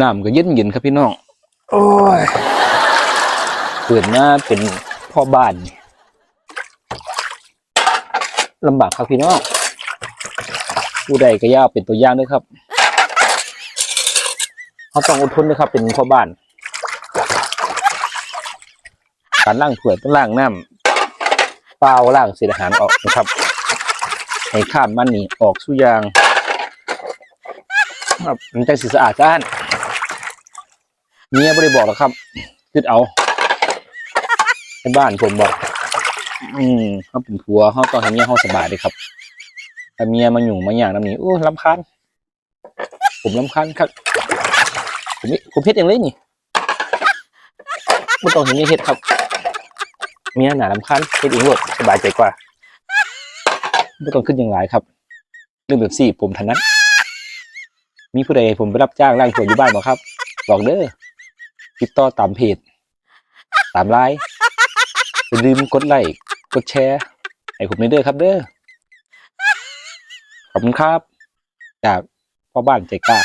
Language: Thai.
น้ำก็เย็นเย็นๆครับพี่น้อง โอ้ยเกิดมาเป็นพ่อบ้านนี่ลำบากครับพี่น้องผู้ใดก็อย่าเอาเป็นตัวอย่างด้วยครับเขาต้องอดทนด้วยครับ เป็นพ่อบ้าน การล้างถ้วยต้องล้างน้ำเปล่าล้างเศษอาหารออกนะครับ ให้ข้ามมันนี่ออกสุอยางครับมันจังสิสะอาดจ้าน เมียไม่ได้บอกหรอกครับคิดเอาในบ้านผมบอก อืมเขาเป็นผัวเขาต้องให้เมียเขาสบายเลยครับแต่เมียมาหยุ่งมาอย่างน้ำนี้โอ้ลำคาญผมลำคาญครับ ผมผมเฮ็ดเองเลยนี่ไม่ต้องเห็นเมียเฮ็ดครับ เมียหนาลำคาญเฮ็ดเองหมดสบายใจกว่าไม่ต้องขึ้นอย่างไรครับเรื่องแบบสี่ผมถนัดมีผู้ใดผมไปรับจ้างล้างถ้วยอยู่บ้านบ่ครับ บอกเด้อ ติดต่อตามเพจ ตามไลน์อย่าลืมกดไลค์กดแชร์ให้ผมเด้อครับเด้อขอบคุณครับ จากพ่อบ้านใจกล้า